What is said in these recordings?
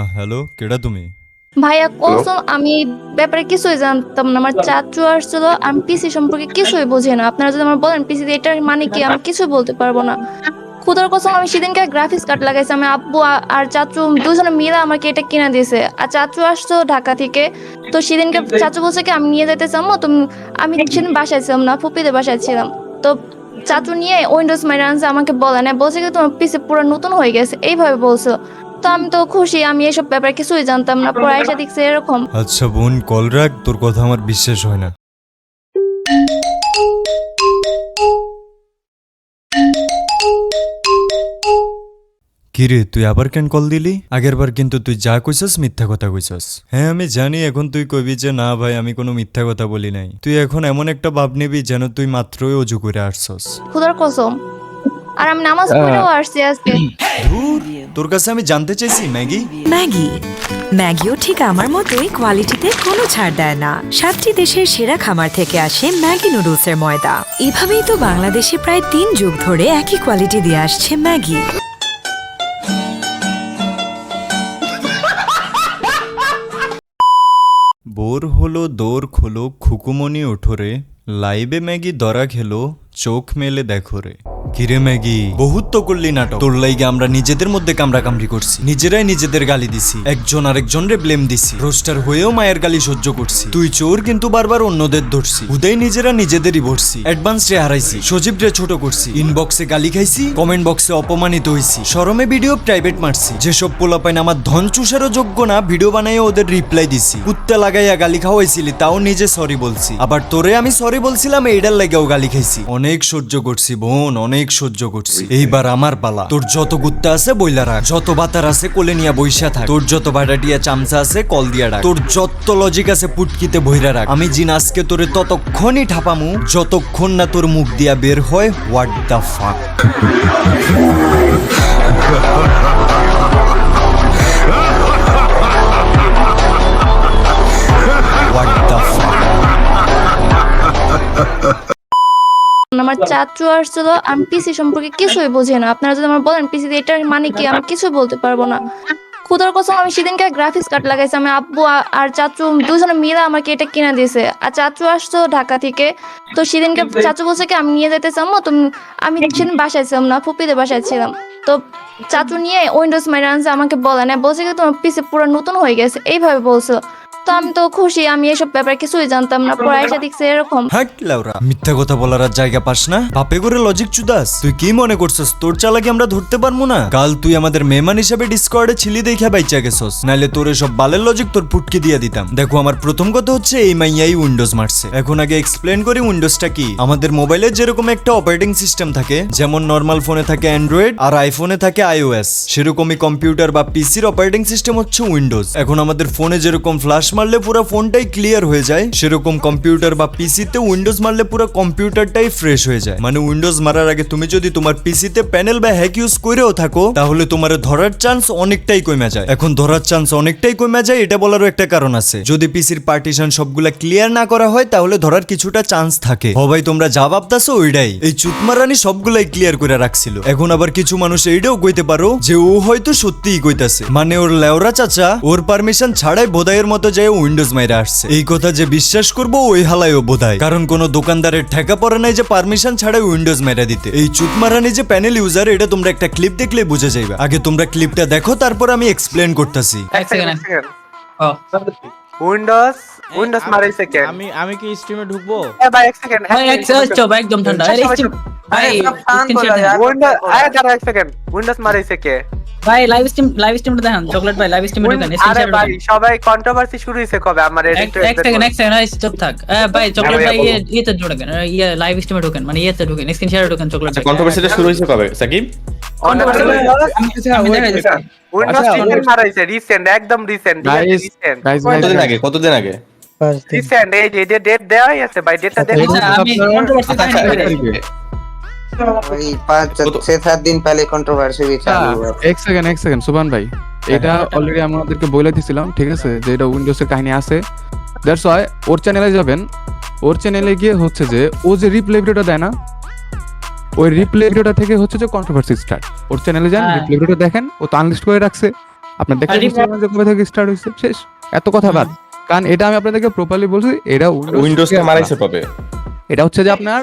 হ্যাঁ হ্যালো কেডা তুমি? ভাইয়া কসম আমি ব্যাপারে কিছুই জানতাম না। আমার চাচু আসছিল আমি পিসি সম্পর্কে কিছুই বুঝি না। আপনারা যদি আমার বলেন পিসি এটার মানে কি আমি কিছুই বলতে পারব না। খুদার কসম আমি সেদিনকে গ্রাফিক্স কার্ড লাগাইছি। আমি আব্বু আর চাচু দুজনে মিলে আমাকে এটা কিনে দিয়েছে। আর চাচু আসতো ঢাকা থেকে। তো সেদিনকে চাচু বলছে কি আমি নিয়ে যেতে চামো তুমি আমি সেদিন বাসায় ছিলাম না ফুপিদের বাসায় ছিলাম। তো চাচু নিয়ে উইন্ডোজ মাইরে আনছে আমাকে বলে না বলছে কি তোমার পিসি পুরো নতুন হয়ে গেছে। এইভাবে বলছো। তো আমি তো খুশি আমি এসব ব্যাপারে কিছুই জানতাম না। পরে এসে দেখছি এরকম। আচ্ছা বোন কল রাখ তোর কথা আমার বিশ্বাস হয় না। কিরে তুই আবার কেন কল দিলি? আগের বার কিন্তু তুই যা কইছস মিথ্যা কথা কইছস। হ্যাঁ আমি জানি এখন তুই কইবি যে না ভাই আমি কোনো মিথ্যা কথা বলি নাই। তুই এখন এমন একটা ভাব নিবি যেন তুই মাত্রই অজু করে আসছস। খুদার কসম আর আমি নামাজ পড়েও আসছি আজকে। ধুর, তোর কাছে আমি জানতে চাইছি ম্যাগি। ম্যাগি? ম্যাগিও ঠিক আমার মতোই কোয়ালিটিতে কোনো ছাড় দেয় না। সাতটি দেশের সেরা খামার থেকে আসে ম্যাগি নুডলসের ময়দা। এভাবেই তো বাংলাদেশে প্রায় তিন যুগ ধরে একই কোয়ালিটি দিয়ে আসছে ম্যাগি। বোর হলো দোর খোলো খুকুমনি ওঠরে লাইবে ম্যাগি দরা খেলো চোখ মেলে দেখো রে কিরে ম্যাগি, বহুত তো করলি নাটক। তোর লাইগে আমরা নিজেদের মধ্যে কামড়া কামড়ি করছি। নিজেরাই নিজেদের গালি দিছি। একজন আরেকজন রে ব্লেম দিছি। রোস্টার হয়েও মায়ের গালি সহ্য করছি। তুই চোর কিন্তু বারবার অন্যদের ধরছি। উদয় নিজেরা নিজেদেরই ভরছি। অ্যাডভান্স রে হারাইছি। সজীব রে ছোট করছি। ইনবক্সে গালি খাইছি কমেন্ট বক্সে অপমানিত হইছি। শরমে ভিডিও প্রাইভেট মারছি। যেসব পোলাপাইন আমার ধন চুষারও যোগ্য না ভিডিও বানাইয়া ওদের রিপ্লাই দিছি। কুত্তা লাগাইয়া গালি খাওয়াইছিলি, তাও নিজে সরি বলছি। আবার তোরে আমি সরি বলছিলাম এইটার লাগাও গালি খাইছি। অনেক সহ্য করছি বোন, অনেক সহ্য করছি। এইবার আমার পালা। তোর যত গুত্তা আছে বইলা রাখ। যত বাতার আছে কোলে নিয়া বইসা থাক। তোর যত বাটাটিয়া চামচা আছে কল দিয়া রাখ। তোর যত লজিক আছে পুটকিতে বইরা রাখ। আমি জিন আজকে তোরে ততক্ষণই ঠাপামু যতক্ষণ না তোর মুখ দিয়া বের হয় what the fuck the fuck আমার চাচু আসছিল আমি পিসি সম্পর্কে কিছুই বুঝি না। আপনারা যদি আমার বলেন পিসি এটার মানে কি? আমি কিছুই বলতে পারব না। খুদার কসম আমি সেদিনকে গ্রাফিক্স কার্ড লাগাইছি। আমি আব্বু আর চাচু দুজনে মিলে আমাকে এটা কিনে দিয়েছে। আর চাচু আসতো ঢাকা থেকে। তো সেদিনকে চাচু বলছে কি আমি নিয়ে যেতে চামো তুমি আমি সেদিন বাসায় ছিলাম না ফুপিতে বাসায় ছিলাম। তো চাচু নিয়ে উইন্ডোজ মাইরে আনছে আমাকে বলে না বলছে কি তোমার পিসি পুরো নতুন হয়ে গেছে। এইভাবে বলছো। তো আমি তো খুশি, আমি এসব কিছুই জানতাম না এসে এরকম। হাট লাউরা। মিথ্যা কথা বলার আর জায়গা পাস না। বাপে করে লজিক চুদাস। তুই কি মনে করছস, তোর আমরা ধরতে পারব না? কাল তুই আমাদের মেহমান ডিসকর্ডে ছিলি বাইচা গেছস। তোর সব বালের লজিক তোর পুটকি দিয়ে দিতাম। দেখো, আমার প্রথম কথা হচ্ছে এই মাইয়াই উইন্ডোজ মারছে। এখন আগে এক্সপ্লেন করি উইন্ডোজটা কি। আমাদের মোবাইলে যেরকম একটা অপারেটিং সিস্টেম থাকে, যেমন নর্মাল ফোনে থাকে অ্যান্ড্রয়েড আর আইফোনে থাকে আইওএস সেরকমই কম্পিউটার বা পিসির অপারেটিং সিস্টেম হচ্ছে উইন্ডোজ এখন আমাদের ফোনে যেরকম ফ্ল্যাশ মারলে পুরো ফোনটাই ক্লিয়ার হয়ে যায়। সেরকম কম্পিউটার বা পিসিতে উইন্ডোজ মারলে পুরো কম্পিউটারটাই ফ্রেশ হয়ে যায়। মানে উইন্ডোজ মারার আগে তুমি যদি তোমার পিসিতে প্যানেল বা হ্যাক ইউজ করেও থাকো, তাহলে তোমার ধরার চান্স অনেকটাই কমে যায়। এখন ধরার চান্স অনেকটাই কমে যায়, এটা বলারও একটা কারণ আছে। যদি পিসির পার্টিশন সবগুলা ক্লিয়ার না করা হয়, তাহলে ধরার কিছুটা চান্স থাকে। হবাই তোমরা যা ভাবতাছো ওইটাই। এই চুতমারানি সবগুলাই ক্লিয়ার করে রাখছিল। এখন আবার কিছু মানুষ এইটাও কইতে পারো যে ও হয়তো সত্যিই কইতাছে। মানে ওর লেওরা চাচা, ওর পারমিশন ছাড়াই বোধাইয়ের মতো যায় উইন্ডোজ মাইরা আসছে। এই কথা যে বিশ্বাস করব ওই হালাইও বোধায় কারণ কোনো দোকানদারের ঠেকা পড়ে নাই যে পারমিশন ছাড়াই উইন্ডোজ মাইরা দিতে। এই চুতমারানি যে প্যানেল ইউজার এটা তোমরা একটা ক্লিপ দেখলে বুঝে যাইবা। আগে তোমরা ক্লিপটা দেখো তারপর আমি এক্সপ্লেন করতেছি। এক সেকেন্ড ও। উইন্ডোজ? উইন্ডোজ মারাই সেকেন্ড আমি আমি কি স্ট্রিমে ঢুকবো? ভাই এক সেকেন্ড ভাই এক সেকেন্ড চুপ একদম ঠান্ডা। আরে স্ট্রিম ভাই স্ক্রিনশট দেন। উইন্ডোজ আরে দাঁড়া এক সেকেন্ড। উইন্ডোজ মারাইছে কে? ভাই লাইভ স্ট্রিম লাইভ স্ট্রিমটা দেখেন চকলেট ভাই লাইভ স্ট্রিমে ঢুকেন আরে ভাই সবাই কন্ট্রোভার্সি শুরু হইছে কবে আমার এক এক সেকেন্ড এক সেকেন্ড চুপ থাক ভাই চকলেট ভাই ইয়ে ইয়েতে ঢুকেন ইয়ে লাইভ স্ট্রিমে ঢুকেন মানে ইয়েতে ঢুকেন স্ক্রিনশটে ঢুকেন চকলেট ভাই কন্ট্রোভার্সিটা শুরু হয়েছে কবে সাকিব কতদিন আগে কতদিন আগে রিসেন্ট এই যে ডেট দেওয়াই আছে ভাই ডেটটা আচ্ছা, আমি কন্ট্রোভার্সি আচ্ছা, কাহিনী আচ্ছা, বলি। वही पाँच तो- छह सात दिन पहले कंट्रोवर्सी भी चालू हुआ এক সেকেন্ড এক সেকেন্ড সুবান ভাই এটা অলরেডি আমি আমাদেরকে বলে দিছিলাম ঠিক আছে যে এটা উইন্ডোজের কাহিনী আছে দ্যাটস ওয়াই ওর চ্যানেলে যাবেন ওর চ্যানেলে গিয়ে হচ্ছে যে ও যে রিপ্লে ভিডিওটা দেয় না ওই রিপ্লে ভিডিওটা থেকে হচ্ছে যে কন্ট্রোভার্সি স্টার্ট ওর চ্যানেলে যান হ্যাঁ। রিপ্লে ভিডিওটা দেখেন ও তো আনলিস্ট করে রাখছে আপনার দেখতে আর বুঝতে পারবেন যে কবে থেকে স্টার্ট হয়েছে শেষ এত কথা বাদ কারণ এটা আমি আপনাদেরকে প্রপারলি বলছি এটা উইন্ডোজটা মারাইছে কবে এটা হচ্ছে যে আপনার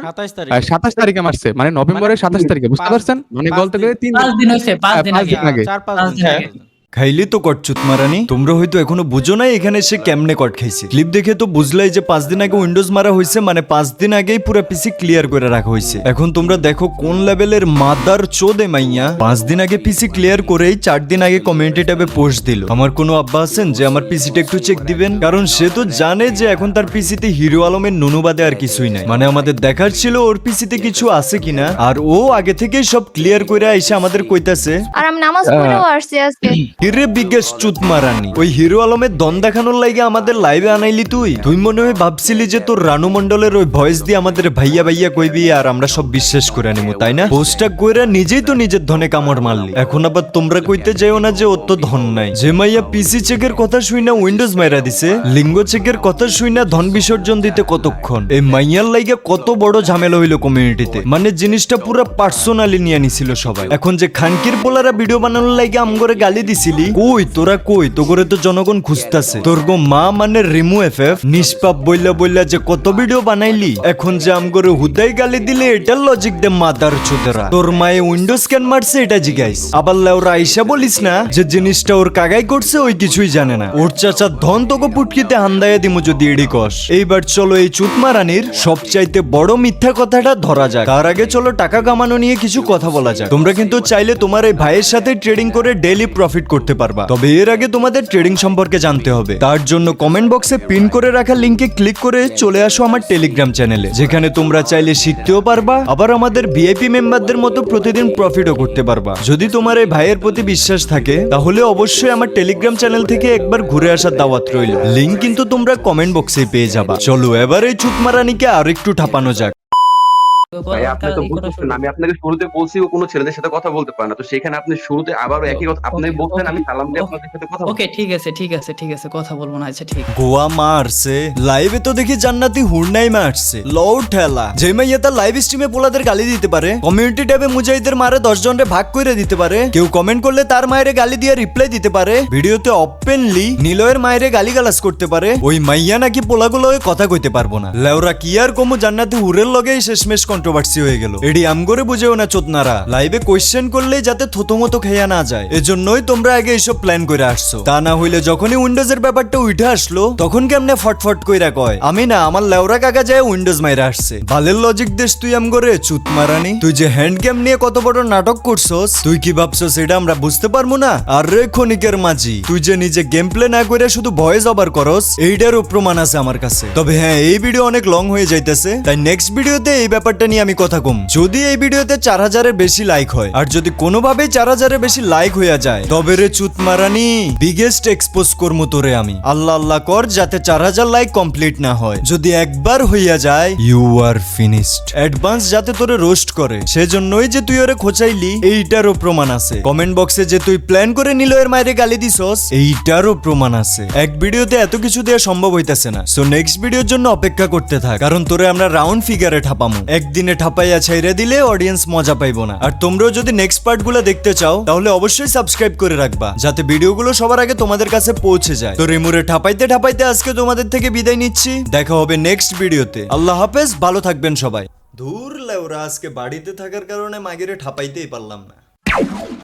সাতাশ তারিখে। মারছে মানে নভেম্বরের সাতাশ তারিখে বুঝতে পারছেন? মানে বলতে গেলে তিন পাঁচ দিন হয়েছে পাঁচ দিন আগে। চার পাঁচ দিন। আগে। খাইলি তো কট চুতমারানি তোমরা হয়তো এখনও বুঝো নাই এখানে সে কেমনে কট খাইছে। ক্লিপ দেখে তো বুঝলাই যে পাঁচ দিন আগে উইন্ডোজ মারা হয়েছে মানে পাঁচ দিন আগেই পুরো পিসি ক্লিয়ার করে রাখা হয়েছে। এখন তোমরা দেখো কোন লেভেলের মাদার চোদে মাইয়া। পাঁচ দিন আগে পিসি ক্লিয়ার করেই চার দিন আগে কমিউনিটি ট্যাবে পোস্ট দিল। আমার কোনো আব্বা আছেন যে আমার পিসিটা একটু চেক দিবেন? কারণ সে তো জানে যে এখন তার পিসিতে হিরো আলমের নুনুবাদে আর কিছুই নাই। মানে আমাদের দেখার ছিল ওর পিসিতে কিছু আছে কিনা আর ও আগে থেকেই সব ক্লিয়ার করে এসে আমাদের কইতাছে। আর আমি নামাজ পড়েও আসছি আজকে। হিরে বিগেস্ট চুত মারানি ওই হিরো আলমের দন দেখানোর লাগে আমাদের লাইভে আনাইলি তুই। তুই মনে হয় ভাবছিলি যে তোর রানু মন্ডলের ওই ভয়েস দিয়ে আমাদের ভাইয়া ভাইয়া কইবি আর আমরা সব বিশ্বাস করে নিব তাই না? পোস্টটা কইরা নিজেই তো নিজের ধনে কামড় মারলি। এখন আবার তোমরা কইতে যাইও না যে ওর তো ধন নাই। যে মাইয়া পিসি চেকের কথা শুই না উইন্ডোজ মাইরা দিছে, লিঙ্গ চেকের কথা শুই না ধন বিসর্জন দিতে কতক্ষণ? এই মাইয়ার লাইগে কত বড় ঝামেলা হইল কমিউনিটিতে মানে জিনিসটা পুরো পার্সোনালি নিয়ে নিছিল সবাই। এখন যে খানকির পোলারা ভিডিও বানানোর লাগে আমগরে গালি দিছিলি কই, তোরা কই? তো করে তো জনগণ খুঁজতাছে। তোর গো মা মানে রিমু এফ এফ নিষ্পাপ বইলা বইলা যে কত ভিডিও বানাইলি, এখন যে আমগরে হুদাই গালি দিলে এটা লজিক দে মাদার চোদেরা। তোর মায়ে উইন্ডোজ স্ক্যান মারছে, এটা জিগাইস। আবার লেওরা আইসা বলিস না যে জিনিসটা ওর কাগাই করছে, ওই কিছুই জানে না। ওর চাচা ধন তোকে পুটকিতে হান্দায়া দিমু যদি এডি কস। এইবার চলো এই চুতমারানির সবচাইতে বড় মিথ্যা কথাটা ধরা যাক। তার আগে চলো টাকা কামানো নিয়ে কিছু কথা বলা যাক। তোমরা কিন্তু চাইলে তোমার এই ভাইয়ের সাথে ট্রেডিং করে ডেইলি প্রফিট করতে পারবা। তবে এর আগে তোমাদের ট্রেডিং সম্পর্কে জানতে হবে। তার জন্য কমেন্ট বক্সে পিন করে রাখা লিংকে ক্লিক করে চলে আসো আমার টেলিগ্রাম চ্যানেলে যেখানে তোমরা চাইলে শিখতেও পারবা, আবার আমাদের ভিআইপি মেম্বারদের মতো প্রতিদিন প্রফিটও করতে পারবা। যদি তোমার এই ভাইয়ের প্রতি বিশ্বাস থাকে, তাহলে অবশ্যই আমার টেলিগ্রাম চ্যানেল থেকে একবার ঘুরে আসার দাওয়াত রইল। লিংক কিন্তু তোমরা কমেন্ট বক্সে পেয়ে যাবা। চলো এবার এই চুতমারানিকে আর একটু ঠাপানো যাক। ভাই আপনি তো বুঝতেছেন আমি আপনাকে শুরুতে বলছি ও কোনো ছেলেদের সাথে কথা বলতে পারে না। তো সেখানে আপনি শুরুতে আবারও একই কথা আপনি বলছেন আমি সালাম দিয়ে আপনাদের সাথে কথা ওকে ঠিক আছে ঠিক আছে ঠিক আছে কথা বলব না আচ্ছা ঠিক। গোয়া মারছে। লাইভে তো দেখি জান্নাতি হুড়নাই মারছে। লও ঠেলা। যে মাইয়া তার লাইভ স্ট্রিমে পোলাদের গালি দিতে পারে কমিউনিটি ট্যাবে মুজাহিদের মারে দশ জনরে ভাগ করে দিতে পারে কেউ কমেন্ট করলে তার মায়ের গালি দিয়ে রিপ্লাই দিতে পারে ভিডিওতে ওপেনলি নিলয়ের মায়ের গালি গালাজ করতে পারে ওই মাইয়া নাকি পোলাগুলো ওই কথা কইতে পারব না। লেওরা কি আর কমু জান্নাতি হুরের লগেই শেষমেশ কন্ট্রোভার্সি হয়ে গেল। এডি আমগরে বুঝেও না চোদনারা। লাইভে কোয়েশ্চেন করলেই যাতে থতমতো খেয়া না যায়। এজন্যই তোমরা আগে এইসব প্ল্যান করে আসছো। তা না হইলে যখনই উইন্ডোজের ব্যাপারটা উঠে আসলো, তখন কেমনে ফটফট কইরা কয়, আমি না, আমার লেওরা কাকা যায় উইন্ডোজ মাইরা আসছে। বালের লজিক দেশ তুই আম করে, চুত মারানি? তুই যে হ্যান্ড গেম নিয়ে কত বড় নাটক করছস, তুই কি ভাবছস এটা আমরা বুঝতে পারব না? আর রে ক্ষণিকের মাঝি, তুই যে নিজে গেম প্লে না করে শুধু ভয়েস ওভার করস, এইটারও প্রমাণ আছে আমার কাছে। তবে হ্যাঁ এই ভিডিও অনেক লং হয়ে যাইতেছে। তাই নেক্সট ভিডিওতে এই ব্যাপারটা নিয়ে আমি কথা কম। যদি এই ভিডিওতে চার হাজারের বেশি লাইক হয়, আর যদি কোনোভাবেই চার হাজারের বেশি লাইক হইয়া যায়, তবে রে চুত মারানি বিগেস্ট এক্সপোজ করব তোরে আমি। আল্লাহ আল্লাহ কর যাতে চার হাজার লাইক কমপ্লিট না হয়। যদি একবার হইয়া যায় ইউ আর ফিনিশড অ্যাডভান্স যাতে তোরে রোস্ট করে। সেজন্যই যে তুই ওরে খোঁচাইলি, এইটারও প্রমাণ আছে। কমেন্ট বক্সে যে তুই প্ল্যান করে নিল এর মায়ের গালি দিছস, এইটারও প্রমাণ আছে। এক ভিডিওতে এত কিছু দেওয়া সম্ভব হইতাছে না। সো নেক্সট ভিডিওর জন্য অপেক্ষা করতে থাক, কারণ তোরে আমরা রাউন্ড ফিগারে ঠাপামু। একদিনে ঠাপাইয়া ছাইরে দিলে অডিয়েন্স মজা পাইবো না। আর তোমরাও যদি নেক্সট পার্টগুলো দেখতে চাও, তাহলে অবশ্যই সাবস্ক্রাইব করে রাখবা, যাতে ভিডিওগুলো সবার আগে তোমাদের কাছে পৌঁছে যায়। তো রিমুরে ঠাপাইতে ঠাপাইতে আজকে তোমাদের থেকে বিদায় নিচ্ছি। দেখা হবে নেক্সট ভিডিওতে আল্লাহ হাফেজ, ভালো থাকবেন সবাই। ধুর লেওরা, আজকে বাড়িতে থাকার কারণে মাগিরে ঠাপাইতেই পারলাম না।